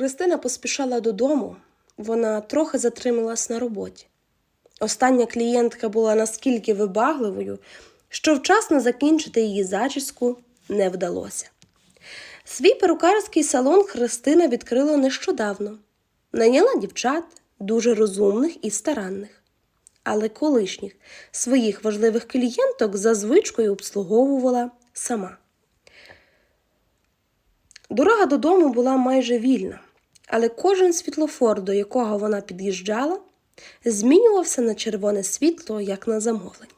Христина поспішала додому, вона трохи затрималась на роботі. Остання клієнтка була наскільки вибагливою, що вчасно закінчити її зачіску не вдалося. Свій перукарський салон Христина відкрила нещодавно. Найняла дівчат, дуже розумних і старанних, але колишніх своїх важливих клієнток за звичкою обслуговувала сама. Дорога додому була майже вільна, але кожен світлофор, до якого вона під'їжджала, змінювався на червоне світло, як на замовлення.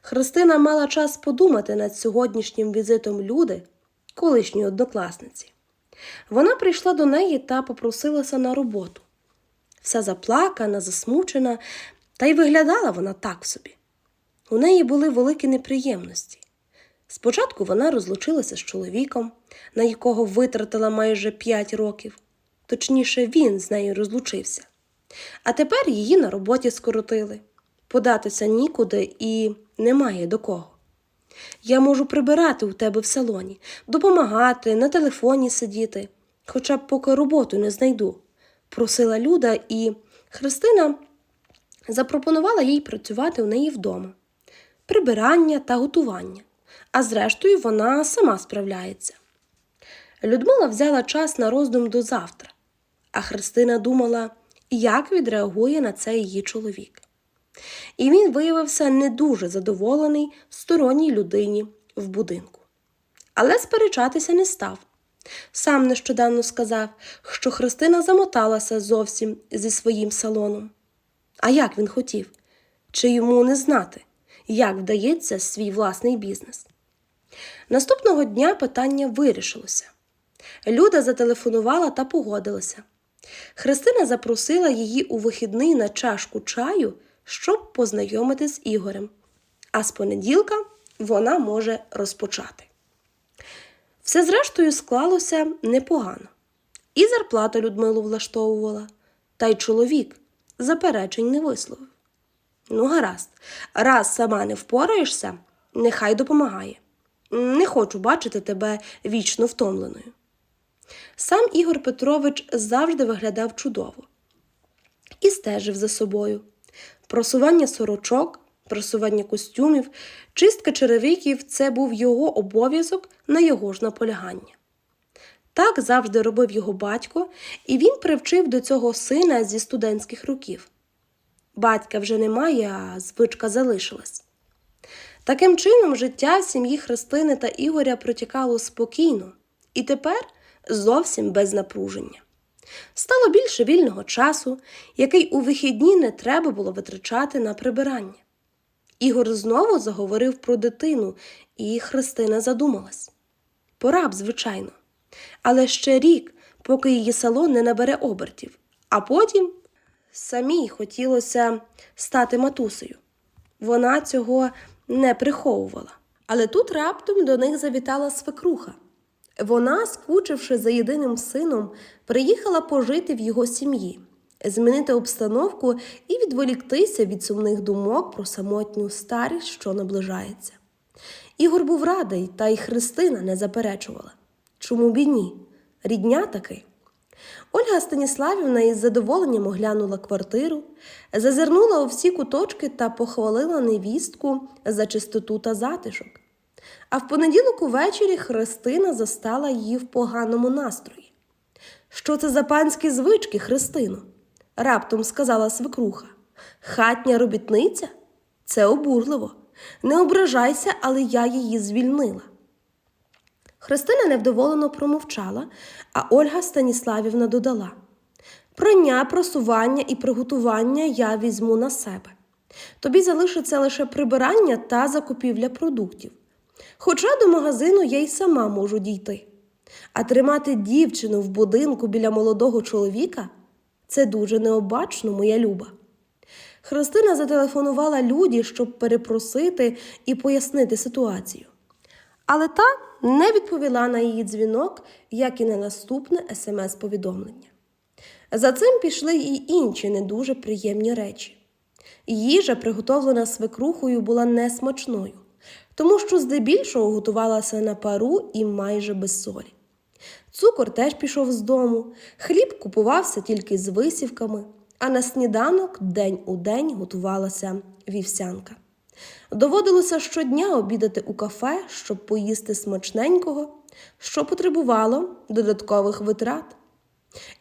Христина мала час подумати над сьогоднішнім візитом люди, колишньої однокласниці. Вона прийшла до неї та попросилася на роботу. Вся заплакана, засмучена, та й виглядала вона так собі. У неї були великі неприємності. Спочатку вона розлучилася з чоловіком, на якого витратила майже п'ять років, точніше, він з нею розлучився. А тепер її на роботі скоротили. Податися нікуди і немає до кого. Я можу прибирати у тебе в салоні, допомагати, на телефоні сидіти, хоча б поки роботу не знайду, просила Люда, і Христина запропонувала їй працювати у неї вдома, прибирання та готування, а зрештою вона сама справляється. Людмила взяла час на роздум до завтра, а Христина думала, як відреагує на це її чоловік. І він виявився не дуже задоволений сторонній людині в будинку. Але сперечатися не став. Сам нещодавно сказав, що Христина замоталася зовсім зі своїм салоном. А як він хотів? Чи йому не знати, як вдається свій власний бізнес? Наступного дня питання вирішилося. Люда зателефонувала та погодилася. Христина запросила її у вихідний на чашку чаю, щоб познайомити з Ігорем. А з понеділка вона може розпочати. Все зрештою склалося непогано. І зарплата Людмилу влаштовувала, та й чоловік заперечень не висловив. Ну, гаразд, раз сама не впораєшся, нехай допомагає. Не хочу бачити тебе вічно втомленою. Сам Ігор Петрович завжди виглядав чудово і стежив за собою. Просування сорочок, просування костюмів, чистка черевиків це був його обов'язок на його ж наполягання. Так завжди робив його батько, і він привчив до цього сина зі студентських років. Батька вже немає, а звичка залишилась. Таким чином, життя сім'ї Христини та Ігоря протікало спокійно і тепер зовсім без напруження. Стало більше вільного часу, який у вихідні не треба було витрачати на прибирання. Ігор знову заговорив про дитину, і Христина задумалась. Пора б, звичайно, але ще рік, поки її салон не набере обертів, а потім самій хотілося стати матусею. Вона цього не приховувала. Але тут раптом до них завітала свекруха. Вона, скучивши за єдиним сином, приїхала пожити в його сім'ї, змінити обстановку і відволіктися від сумних думок про самотню старість, що наближається. Ігор був радий, та й Христина не заперечувала. Чому б і ні? Рідня таки. Ольга Станіславівна із задоволенням оглянула квартиру, зазирнула у всі куточки та похвалила невістку за чистоту та затишок. А в понеділок увечері Христина застала її в поганому настрої. Що це за панські звички, Христино? раптом сказала свекруха. Хатня робітниця? Це обурливо. Не ображайся, але я її звільнила. Христина невдоволено промовчала, а Ольга Станіславівна додала Прання, просування і приготування я візьму на себе. Тобі залишиться лише прибирання та закупівля продуктів. Хоча до магазину я й сама можу дійти. А тримати дівчину в будинку біля молодого чоловіка це дуже необачно, моя люба. Христина зателефонувала Люді, щоб перепросити і пояснити ситуацію. Але та не відповіла на її дзвінок, як і на наступне смс-повідомлення. За цим пішли й інші не дуже приємні речі. Їжа, приготовлена свекрухою, була несмачною, тому що здебільшого готувалася на пару і майже без солі. Цукор теж пішов з дому, хліб купувався тільки з висівками, а на сніданок день у день готувалася вівсянка. Доводилося щодня обідати у кафе, щоб поїсти смачненького, що потребувало додаткових витрат.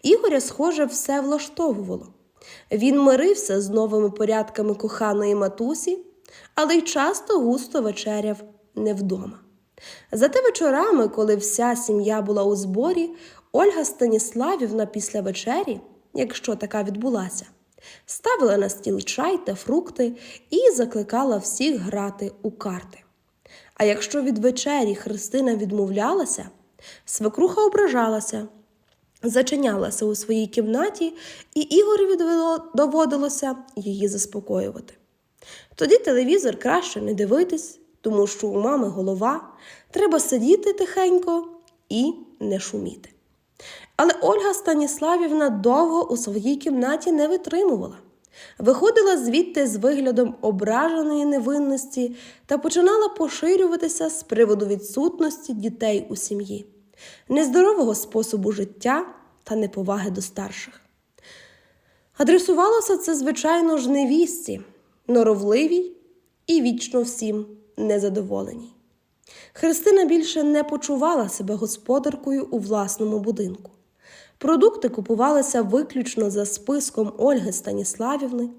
Ігоря, схоже, все влаштовувало. Він мирився з новими порядками коханої матусі, але й часто густо вечеряв не вдома. Зате вечорами, коли вся сім'я була у зборі, Ольга Станіславівна після вечері, якщо така відбулася, ставила на стіл чай та фрукти і закликала всіх грати у карти. А якщо від вечері Христина відмовлялася, свекруха ображалася, зачинялася у своїй кімнаті, і Ігореві доводилося її заспокоювати. Тоді телевізор краще не дивитись, тому що у мами голова, треба сидіти тихенько і не шуміти. Але Ольга Станіславівна довго у своїй кімнаті не витримувала. Виходила звідти з виглядом ображеної невинності та починала поширюватися з приводу відсутності дітей у сім'ї, нездорового способу життя та неповаги до старших. Адресувалося це, звичайно ж, невістці, норовливій і вічно всім незадоволеній. Христина більше не почувала себе господаркою у власному будинку. Продукти купувалися виключно за списком Ольги Станіславівни,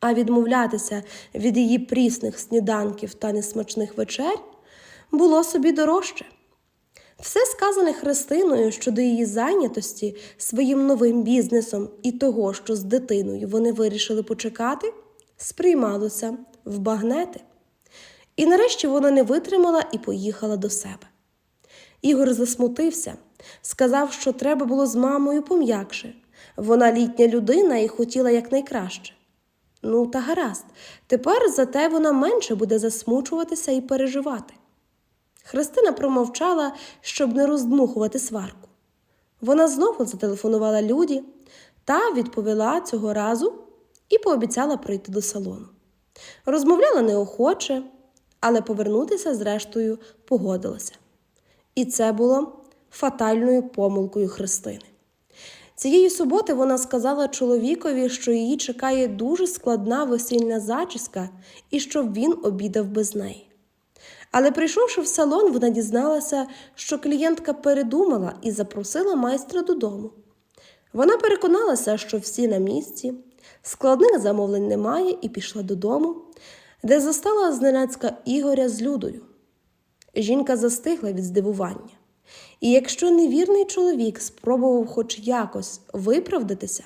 а відмовлятися від її прісних сніданків та несмачних вечер було собі дорожче. Все сказане Христиною щодо її зайнятості своїм новим бізнесом і того, що з дитиною вони вирішили почекати, сприймалося в багнети. І нарешті вона не витримала і поїхала до себе. Ігор засмутився, сказав, що треба було з мамою пом'якше. Вона літня людина і хотіла якнайкраще. Ну, та гаразд, тепер зате вона менше буде засмучуватися і переживати. Христина промовчала, щоб не роздмухувати сварку. Вона знову зателефонувала Люді та відповіла цього разу і пообіцяла прийти до салону. Розмовляла неохоче, але повернутися, зрештою, погодилася. І це було фатальною помилкою Христини. Цієї суботи вона сказала чоловікові, що її чекає дуже складна весільна зачіска і щоб він обідав без неї. Але прийшовши в салон, вона дізналася, що клієнтка передумала і запросила майстра додому. Вона переконалася, що всі на місці, складних замовлень немає, і пішла додому, де застала зненацька Ігоря з Людою. Жінка застигла від здивування. І якщо невірний чоловік спробував хоч якось виправдатися,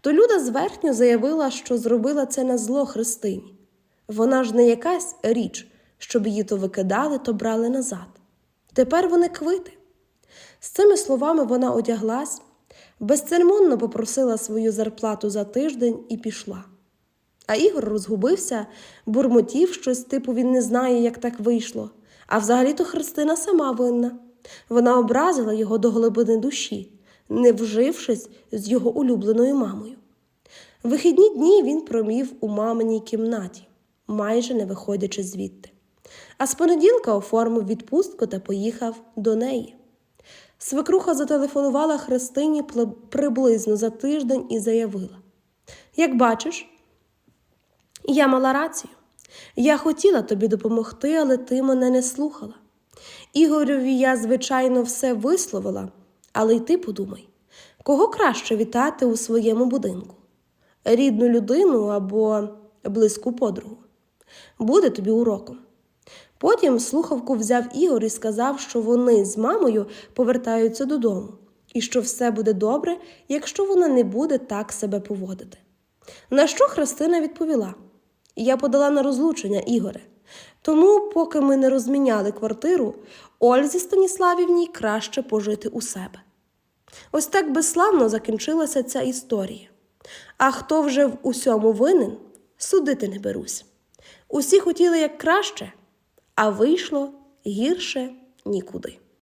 то Люда зверхньо заявила, що зробила це на зло Христині. Вона ж не якась річ, щоб її то викидали, то брали назад. Тепер вони квити. З цими словами вона одяглась, безцеремонно попросила свою зарплату за тиждень і пішла. А Ігор розгубився, бурмотів щось, типу він не знає, як так вийшло. А взагалі-то Христина сама винна. Вона образила його до глибини душі, не вжившись з його улюбленою мамою. Вихідні дні він промів у маминій кімнаті, майже не виходячи звідти. А з понеділка оформив відпустку та поїхав до неї. Свекруха зателефонувала Христині приблизно за тиждень і заявила: Як бачиш, я мала рацію. Я хотіла тобі допомогти, але ти мене не слухала. Ігореві я, звичайно, все висловила, але й ти подумай, кого краще вітати у своєму будинку? Рідну людину або близьку подругу. Буде тобі уроком. Потім слухавку взяв Ігор і сказав, що вони з мамою повертаються додому, і що все буде добре, якщо вона не буде так себе поводити. На що Христина відповіла: Я подала на розлучення Ігоре. Тому, поки ми не розміняли квартиру, Ользі Станіславівній краще пожити у себе. Ось так безславно закінчилася ця історія. А хто вже в усьому винен, судити не берусь. Усі хотіли як краще, а вийшло гірше нікуди.